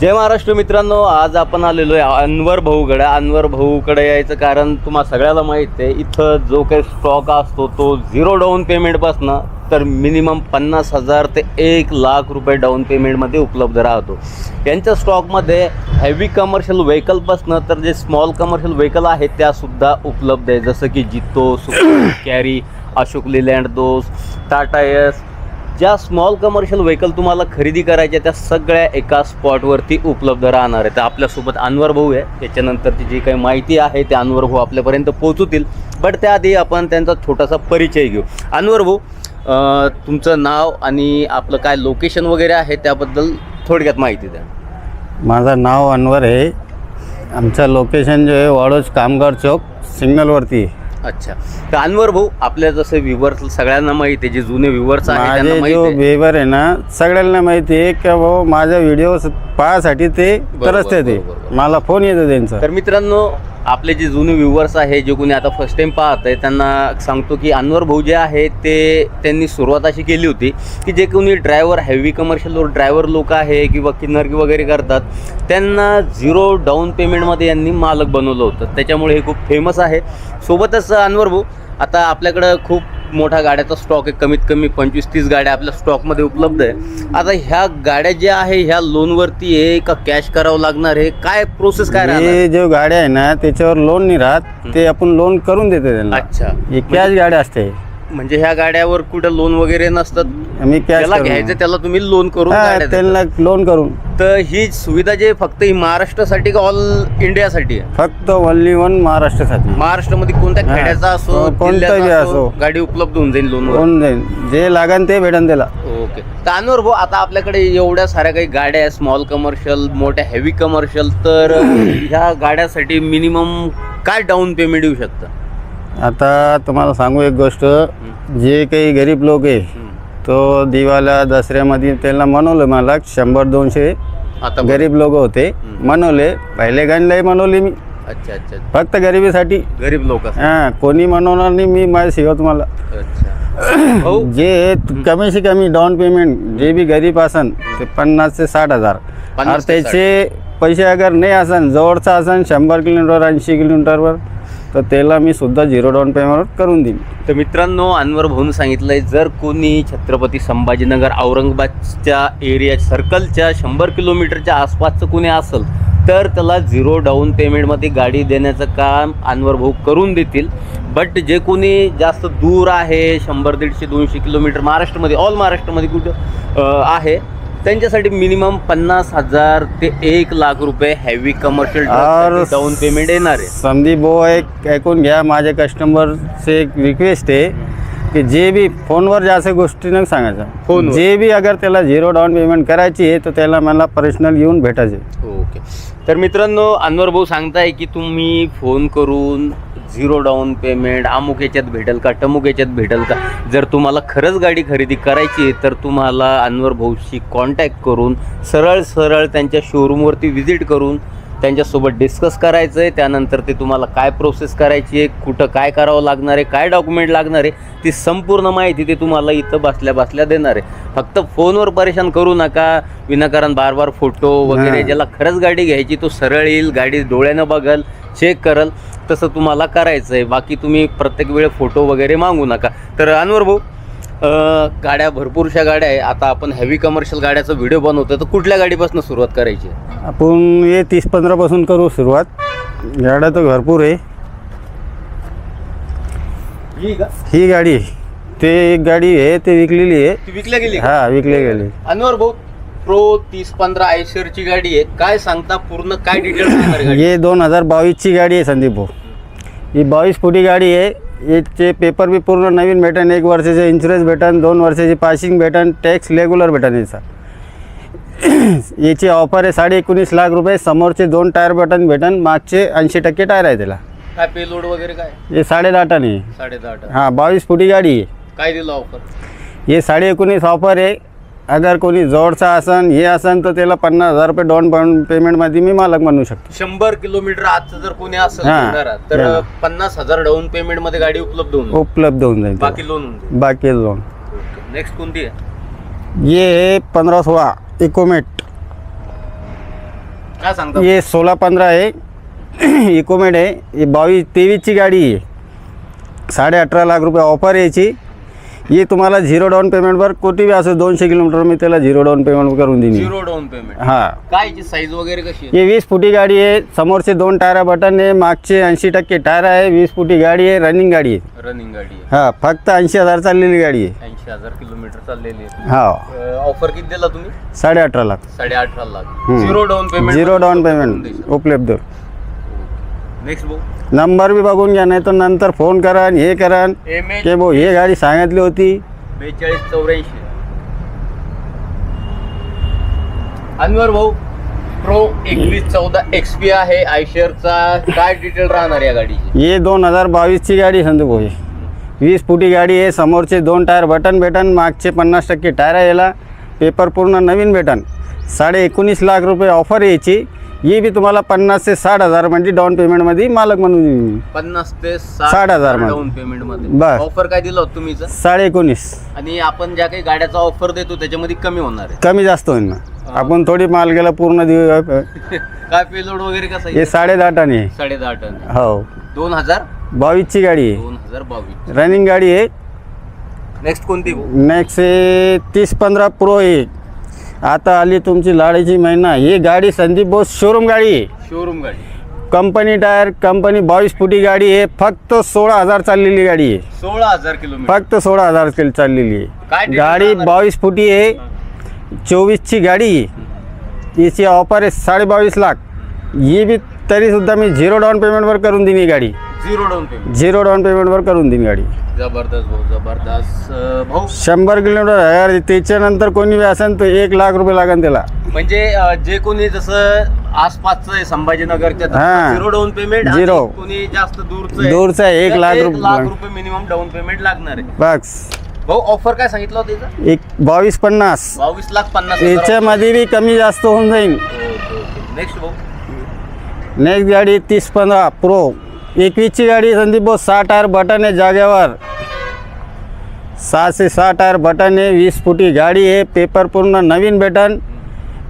जय महाराष्ट्र मित्रांनो आज आपण आलेलो आहे अनवर भाऊकडे. अनवर भाऊकडे यायचं कारण तुम्हाला सगळ्याला माहीत आहे इथं जो काही स्टॉक असतो तो झिरो डाऊन पेमेंटपासनं तर मिनिमम पन्नास हजार ते एक लाख रुपये डाऊन पेमेंटमध्ये उपलब्ध राहतो. यांच्या स्टॉकमध्ये हेवी कमर्शियल व्हेकलपासनं तर जे स्मॉल कमर्शियल व्हेकल आहेत त्यासुद्धा उपलब्ध आहे. जसं की Jeeto super carry Ashok Leyland Dost Tata Ace ज्या स्मॉल कमर्शियल व्हेकल तुम्हाला खरेदी करायच्या त्या सगळ्या एका स्पॉटवरती उपलब्ध राहणार आहे. तर आपल्यासोबत अनवर भाऊ आहे. त्याच्यानंतरची जी काही माहिती आहे ते अनवर भाऊ आपल्यापर्यंत पोहोचवतील बट त्याआधी आपण त्यांचा छोटासा परिचय घेऊ. अनवर भाऊ तुमचं नाव आणि आपलं काय लोकेशन वगैरे आहे त्याबद्दल थोडक्यात माहिती द्या. माझं नाव अनवर आहे. आमचं लोकेशन जे आहे वाडोज कामगार चौक सिग्नलवरती. आहे. अच्छा. तर अनवर भाऊ आपल्या जसं व्ह्युअर्स सगळ्यांना माहिती आहे जे जुने व्ह्युअर्स आहेत त्यांना माझे माहिती जो आहे. बेबर आहे ना सगळ्यांना माहिती आहे की भाऊ माझा व्हिडिओ पाहासाठी ते तरसते ते. बरोबर. मला फोन येतो त्यांचा. तर मित्रांनो आपले जे जुने व्ह्युअर्स आहे जे कोणी आता फर्स्ट टाइम पाहत आहे त्यांना सांगतो की अनवर भाऊ जे आहे ते त्यांनी सुरुवात अशी केली होती की जे कोणी ड्रायव्हर हेवी कमर्शियल ड्रायव्हर लोक आहे किंवा किन्नर वगैरे करतात त्यांना झिरो डाऊन पेमेंटमध्ये यांनी मालक बनवलं होतं. त्याच्यामुळे हे खूप फेमस आहे. सोबतच अनवर भाऊ आता आपल्याकडं खूप मोठ्या गाड्याचा स्टॉक आहे कमीत कमी पंचवीस तीस गाड्या आपल्या स्टॉकमध्ये उपलब्ध आहे. आता ह्या गाड्या ज्या आहे ह्या लोनवरती आहे का कॅश करावं लागणार आहे. काय प्रोसेस काय हे जो गाड्या आहे ना त्याच्यावर लोन नाही राहत. ते आपण लोन करून देतो त्यांना. अच्छा. हे कॅश गाड्या असते. म्हणजे ह्या गाड्यावर कुठं लोन वगैरे नसतात. कॅश त्याला घ्यायचं त्याला तुम्ही लोन करून गाड्या देता. त्यांना लोन करून. तर ही सुविधा जे फक्त ही महाराष्ट्रासाठी का ऑल इंडियासाठी आहे? फक्त ओनली वन महाराष्ट्रासाठी. महाराष्ट्रामध्ये कोणत्या हा. खेड्याचा असो जिल्ह्याचा असो. गाडी उपलब्ध होऊन जाईल लोनवर कोण देईल जे लागन ते भेटन त्याला. ओके. तर अनवर भाऊ आता आपल्याकडे एवढ्या साऱ्या काही गाड्या आहेत स्मॉल कमर्शियल मोठ्या हेवी कमर्शियल तर ह्या गाड्यासाठी मिनिमम काय डाऊन पेमेंट येऊ शकतं? आता तुम्हाला सांगू एक गोष्ट. जे काही गरीब लोक आहे तो दिवाला दसऱ्यामध्ये त्यांना मनवलं मला शंभर दोनशे आता गरीब लोक होते. मनवले. पहिले गाणलाही मनवले मी. अच्छा अच्छा फक्त गरिबीसाठी. गरीब लोक. हां कोणी मनवणार नाही मी माझं शिकवतो तुम्हाला. अच्छा. भाऊ. जे कमी से कमी डाऊन पेमेंट जे बी गरीब असन ते पन्नास ते साठ हजार. त्याचे पैसे अगर नाही असन जवळचा असन शंभर किलोमीटर ऐंशी किलोमीटरवर तर त्याला मी सुद्धा झिरो डाऊन पेमेंटवर करून देईन. तर मित्रांनो अनवर भाऊन सांगितलंय जर कोणी छत्रपती संभाजीनगर औरंगाबादच्या एरिया सर्कलच्या शंभर किलोमीटरच्या आसपासचं कोणी असेल तर त्याला झिरो डाऊन पेमेंटमध्ये गाडी देण्याचं काम अनवर भाऊ करून देतील. बट जे कोणी जास्त दूर आहे शंभर दीडशे दोनशे किलोमीटर महाराष्ट्रामध्ये ऑल महाराष्ट्रामध्ये कुठं आहे त्यांच्यासाठी मिनिमम पन्नास हजार ते एक लाख रुपये हेवी कमर्शियल और डाऊन पेमेंट येणार आहे. संदीप भाऊ एक ऐकून घ्या माझ्या कस्टमरचे एक रिक्वेस्ट आहे की जे बी फोनवर जास्त गोष्टी नाही सांगायचं. फोनवर. जे बी अगर त्याला झिरो डाऊन पेमेंट करायची आहे तर त्याला मला पर्सनल येऊन भेटायचे ओके तर मित्रांनो अनवर भाऊ सांगताय की तुम्ही फोन करून झिरो डाऊन पेमेंट अमुक याच्यात भेटेल का टमुक याच्यात भेटेल का? जर तुम्हाला खरंच गाडी खरेदी करायची आहे तर तुम्हाला अनवर भाऊशी कॉन्टॅक्ट करून सरळ सरळ त्यांच्या शोरूमवरती व्हिजिट करून त्यांच्यासोबत डिस्कस करायचं आहे त्यानंतर ते तुम्हाला काय प्रोसेस करायची आहे कुठं काय करावं लागणार आहे काय डॉक्युमेंट लागणार आहे ती संपूर्ण माहिती ते तुम्हाला इथं बसल्या बसल्या देणार आहे. फक्त फोनवर परेशान करू नका. विनाकारण बार बार फोटो वगैरे. ज्याला खरंच गाडी घ्यायची तो सरळ येईल गाडी डोळ्यानं बघल. चेक करल. तसं तुम्हाला करायचं आहे बाकी तुम्ही प्रत्येक वेळ फोटो वगैरे मागू नका. तर अनवर भाऊ गाड्या भरपूरशा गाड्या आहे. आता आपण हेवी कमर्शियल गाड्याचा व्हिडिओ बनवतो तर कुठल्या गाडीपासून सुरुवात करायची? आपण हे तीस पंधरापासून करू सुरुवात. गाड्या तर भरपूर आहे. ही गाडी. ते एक गाडी आहे ते विकलेली आहे. विकल्या गेली? हा विकली गेली. अनवर भाऊ प्रो तीस पंधरा आयशरची गाडी आहे. काय सांगता पूर्ण काय डिटेल्स गाडी? हे दोन हजार बावीसची गाडी आहे संदीप. भाऊ ही बावीस फुटी गाडी आहे. याचे पेपर बी पूर्ण नवीन भेटन. एक वर्षाचे इन्शुरन्स भेटन दोन वर्षाची पासिंग भेटन टॅक्स रेग्युलर भेटन याचा. याची ऑफर आहे साडे एकोणीस लाख रुपये. समोरचे दोन टायर बटन भेटन. मागचे ऐंशी टक्के टायर आहे त्याला. काय पेलोड वगैरे काय? हे साडे दहा टन आहे. साडे दहा टन. हां बावीस फुटी गाडी आहे. काय दिलं ऑफर हे साडे एकोणीस ऑफर आहे. अगर कोणी जवळचा असन हे असन तर त्याला पन्नास हजार रुपये डाऊन पेमेंटमध्ये मी मालक म्हणू शकतो. शंभर किलोमीटर आजचं जर कोणी असेल हा. घेणारा, तर हा. पन्नास हजार डाऊन पेमेंटमध्ये गाडी उपलब्ध होऊन जाईल. उपलब्ध होऊन जाईल बाकी लोन होऊन बाकी लोन नेक्स्ट कोणती आहे? ये पंद्रह सोलह इकोमेट. काय सांगता? ये सोळा पंधरा आहे इकोमेड आहे ही बावीस तेवीसची गाडी आहे. साडे अठरा लाख रुपये ऑफर यायची. ही तुम्हाला झिरो डाऊन पेमेंटवर कोटी बी असो दोनशे किलोमीटर मी त्याला झिरो डाऊन पेमेंट करून देईन. झिरो डाऊन पेमेंट हां. काय साईज वगैरे कशी आहे? हे वीस फुटी गाडी आहे समोरचे दोन टायरा बटन आहे मागचे ऐंशी टक्के टायर आहे वीस फुटी गाडी आहे रनिंग गाडी आहे. रनिंग गाडी हां फक्त ऐंशी हजार चाललेली गाडी आहे. ऐंशी हजार किलोमीटर चाललेली आहे. हा. ऑफर किती दिला तुम्ही? साडे अठरा लाख. साडे अठरा लाख. हम्म. Zero down payment zero down payment उपलब्ध. नेक्स्ट भाऊ. नंबर बी बघून घ्या नाही तर नंतर फोन करा आणि हे करा. एम एच की भाऊ हे गाडी सांगितली होती. बेचाळीस चौऱ्याऐंशी. अनवर भाऊ प्रो एकवीस चौदा एक्स पी आहे आयशरचा. काय डिटेल राहणार या गाडीची? हे दोन हजार बावीसची गाडी संदू भाऊ ही. वीस फुटी गाडी आहे समोरचे दोन टायर बटन भेटन मागचे पन्नास टक्के टायर यायला पेपर पूर्ण नवीन भेटन. साडे एकोणीस लाख रुपये ऑफर यायची. ही बी तुम्हाला पन्नास ते साठ हजार म्हणजे डाऊन पेमेंटमध्ये मालक म्हणून देईन मी. पन्नास ते साठ हजारमध्ये. डाऊन पेमेंटमध्ये. ऑफर काय दिलं होतं तुम्ही इथं? साडे एकोणीस. आणि आपण ज्या काही गाड्याचा ऑफर देतो त्याच्यामध्ये कमी होणार आहे. कमी जास्त होईल ना. आपण थोडी माल गेला पूर्ण दिव काय पेलोड वगैरे कसं हे आहे साडे दहा टन आहे. साडे दहा टन. हो. दोन हजार? बावीसची गाडी आहे. दोन हजार बावीस. रनिंग गाडी आहे. नेक्स्ट कोणती? नेक्स्ट तीस पंधरा प्रो आहे. आता आली तुमची लाडीची महिना. ही गाडी संदीप बोस शोरूम गाडी. आहे शोरूम गाडी. कंपनी टायर कंपनी बावीस फुटी गाडी आहे. फक्त सोळा हजार चाललेली गाडी आहे. सोळा हजार किलोमीटर. फक्त सोळा हजार किल चाललेली काय आहे. detail गाडी राहणार? बावीस फुटी आहे. चोवीसची गाडी. आहे याची ऑफर आहे साडे बावीस लाख. ही बी तरीसुद्धा मी झिरो डाऊन पेमेंटवर करून ही गाडी. Zero down payment zero down पेमेंटवर करून देईन गाडी. जबरदस्त भाऊ जबरदस्त अं, भाऊ. शंभर किलोमीटर आहे त्याच्यानंतर कोणी बी असेल तर एक लाख रुपये लागेल त्याला. म्हणजे अं, जे कोणी जसं आसपासचं आहे संभाजीनगरच्या हा. Zero down payment Zero. कोणी जास्त दूरचं आहे, दूरचं आहे, एक तर लाख रुपये लाख रुपये मिनिमम डाऊन पेमेंट लागणार आहे. बस. भाऊ ऑफर काय सांगितलं होतं त्याचं एक बावीस पन्नास. बावीस लाख पन्नास. याच्यामध्ये बी कमी जास्त होऊन जाईल नेक्स्ट भाऊ. नेक्स्ट गाडी तीस पंधरा प्रो एकवीसची गाडी संदीप भाऊ सहा टायर बटन आहे जागेवर. सहा से सहा टायर बटन आहे वीस फुटी गाडी आहे पेपर पूर्ण नवीन भेटन.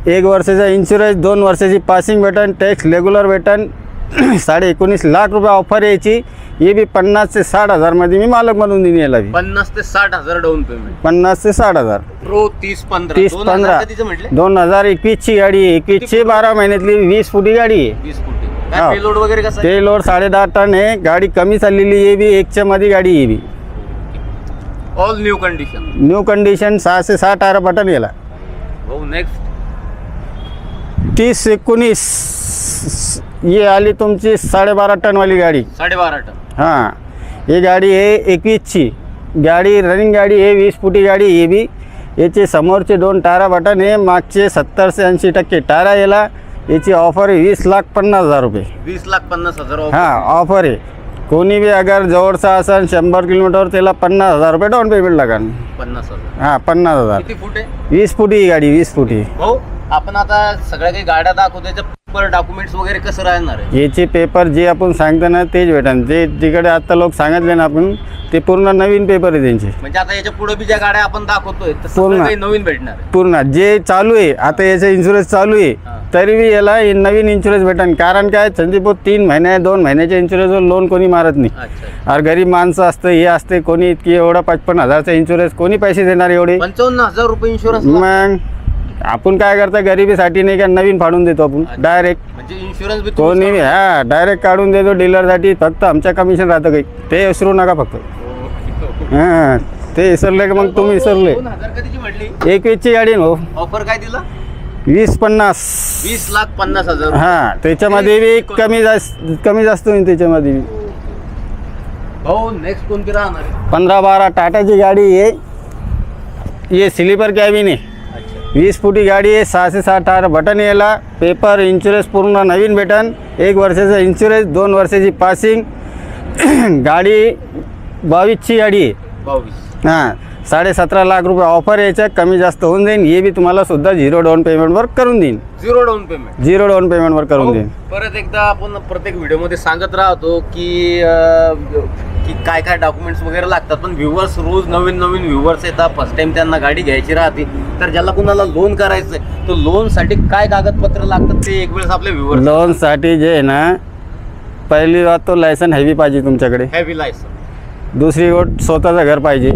एक वर्षाचा इन्शुरन्स दोन वर्षाची पासिंग भेटन टॅक्स रेग्युलर भेटन. साडे एकोणीस लाख रुपये ऑफर यायची. हे बी पन्नास ते साठ हजारमध्ये मी मालक बनवून देईन याला बी. पन्नास ते साठ हजार डाऊन पेमेंट पन्नास ते साठ हजार. प्रो तीस पंधरा. तीस दोन हजार पंधरा. कधीचं म्हटले? दोन हजार एकवीसची गाडी आहे. एकवीसची बारा महिन्यातली वीस फुटी गाडी आहे. वीस हा. काय पेलोड वगैरे कसं आहे? ते लोड साडे दहा टन आहे. गाडी कमी चाललेली आहे बी एकच्या मध्ये गाडी आहे बी. All new condition new condition सहाशे सहा टायर बटन गेला भाऊ नेक्स्ट तीस एकोणीस ही आली तुमची साडेबारा टनवाली गाडी. साडेबारा टन. हां. ही गाडी आहे एकवीसची. गाडी रनिंग गाडी आहे वीस फुटी गाडी आहे बी. याचे समोरचे दोन टायरा बटन आहे. मागचे सत्तर ते ऐंशी टक्के टायरा याला. याची ऑफर आहे वीस लाख पन्नास हजार रुपये. वीस लाख पन्नास हजार offer. हां ऑफर आहे. कोणी बी अगर जवळचा असेल शंभर किलोमीटर त्याला पन्नास हजार रुपये डाऊन पेमेंट लागेल पन्नास हजार. हां पन्नास हजार. किती फूट आहे? वीस फुटी ही गाडी वीस फुटी भाऊ आपण आता सगळ्या काही गाड्या दाखवतो त्याच्या पेपर डॉक्युमेंट्स वगैरे कसं राहणार आहे? याचे पेपर जे आपण सांगतो ना तेच भेटन. जे तिकडे आता लोक सांगितले ना आपण ते पूर्ण नवीन पेपर आहे त्यांचे. म्हणजे आता याच्यापुढे बी ज्या गाड्या आपण दाखवतोय तर सगळं पूर्ण. काही नवीन भेटणार आहे. पूर्ण. जे चालू आहे आता याचा इन्शुरन्स चालू आहे हां. तरी बी याला हे नवीन इन्शुरन्स भेटन. कारण काय संदीप तीन महिने दोन महिन्याच्या इन्शुरन्सवर लोन कोणी मारत नाही. अरे गरीब माणसं असतं हे असते कोणी इतकी एवढा पचपन्न हजारचा इन्शुरन्स कोणी पैसे देणार एवढे? पंचावन्न हजार रुपये इन्शुरन्स मग आपण काय करता गरिबीसाठी नाही का नवीन फाडून देतो आपण डायरेक्ट म्हणजे इन्शुरन्स बी कोणी हा डायरेक्ट काढून देतो डीलरसाठी फक्त आमच्या कमिशन राहतं काही. ते विसरू नका फक्त. हां ते विसरले का मग तुम्ही विसरले. दोन हजार कधीची म्हटली? एक वीसची गाडी आहे ना हो. ऑफर काय दिला? वीस पन्नास. वीस लाख पन्नास हजार हां त्याच्यामध्ये बी कमी जास्त कमी जास्त होईल त्याच्यामध्ये बी. भाऊ नेक्स्ट कोणती राहणार आहे? पंधरा बारा टाटाची गाडी आहे. ये स्लीपर कॅबिन आहे. अच्छा. वीस फुटी गाडी आहे सहाशे साठ टायर बटन यायला पेपर इन्शुरन्स पूर्ण नवीन भेटन. एक वर्षाचा इन्शुरन्स दोन वर्षाची पासिंग गाडी बावीसची गाडी आहे. बावीस. हां. साडे सतरा लाख रुपये ऑफर यायच्या कमी जास्त होऊन जाईल हे बी तुम्हाला सुद्धा झिरो डाऊन पेमेंटवर करून देईन. Zero down payment zero down पेमेंटवर करून देईन. परत एकदा आपण प्रत्येक व्हिडिओमध्ये सांगत राहतो की अं, की काय काय डॉक्युमेंट्स वगैरे लागतात. पण व्ह्युअर्स रोज नवीन नवीन व्ह्युअर्स येतात. फर्स्ट टाइम त्यांना गाडी घ्यायची राहते. तर ज्याला कुणाला लोन करायचं आहे तर लोनसाठी काय कागदपत्र लागतात ते एक वेळेस आपल्या व्ह्युअर्स लोनसाठी जे आहे ना पहिली बात तो लायसन हेवी पाहिजे तुमच्याकडे. हॅवी लायसन दुसरी गोष्ट स्वतःचं घर पाहिजे.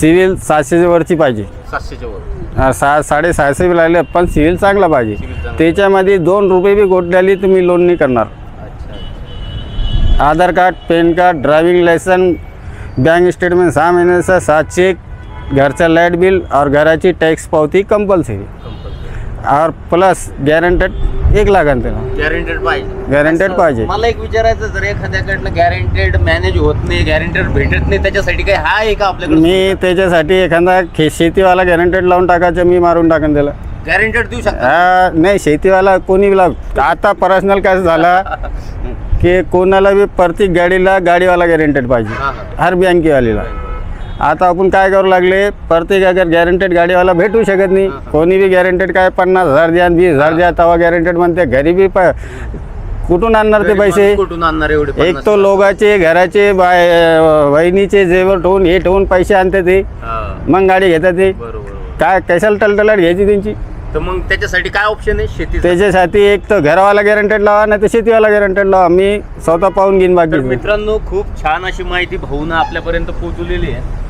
सिव्हिल सातशेच्या वरची पाहिजे. सातशेच्या वर. अं, सा साडेसहाशे बी लागले पण सिव्हिल चांगला पाहिजे. चांगला. त्याच्यामध्ये दोन रुपये बी गोटल्याली तुम्ही लोन नाही करणार. अच्छा Aadhaar card PAN card driving licence bank statement सहा महिन्याचा सात चेक घरचा लाइट बिल और घराची टॅक्स पावती कंपल्सरी और प्लस गॅरंटेड एक लाखान त्याला. गॅरंटेड पाहिजे. Guaranteed असं पाहिजे. मला एक विचारायचं जर एखाद्याकडनं गॅरंटेड मॅनेज होत नाही गॅरंटेड भेटत नाही त्याच्यासाठी काही हा आहे का आपल्याकडे? मी त्याच्यासाठी एखादा खे शेतीवाला गॅरंटेड लावून टाकायचं मी मारून टाकेन त्याला. गॅरंटेड देऊ शकता? हा, नाही शेतीवाला कोणी लाव आता पर्सनल काय झाला की कोणाला बी प्रत्येक गाडीला गाडीवाला गॅरंटेड पाहिजे. हा, हा. हर बँकेवालीला आता आपण काय करू लागले? प्रत्येक अगर गॅरंटेड गाडीवाला भेटू शकत नाही. कोणी बी गॅरंटेड काय पन्नास हजार द्या वीस हजार द्या तेव्हा गॅरंटेड म्हणते घरी बी प कुठून आणणार ते पैसे? कुठून आणणार एवढे एक? तो लोकांचे घराचे बाय वहिनीचे जेवर ठेवून हे ठेवून पैसे आणते ते. मग गाडी घेतात ते. काय कशाला टलटलाट घ्यायची त्यांची? तर मग त्याच्यासाठी काय ऑप्शन आहे? शेती त्याच्यासाठी एक तर घरावाला गॅरंटेड लावा नाही तर शेतीवाला गॅरंटेड लावा. मी स्वतः पाहून घेईन बाकी. मित्रांनो खूप छान अशी माहिती भाऊनं आपल्यापर्यंत पोहोचवलेली आहे.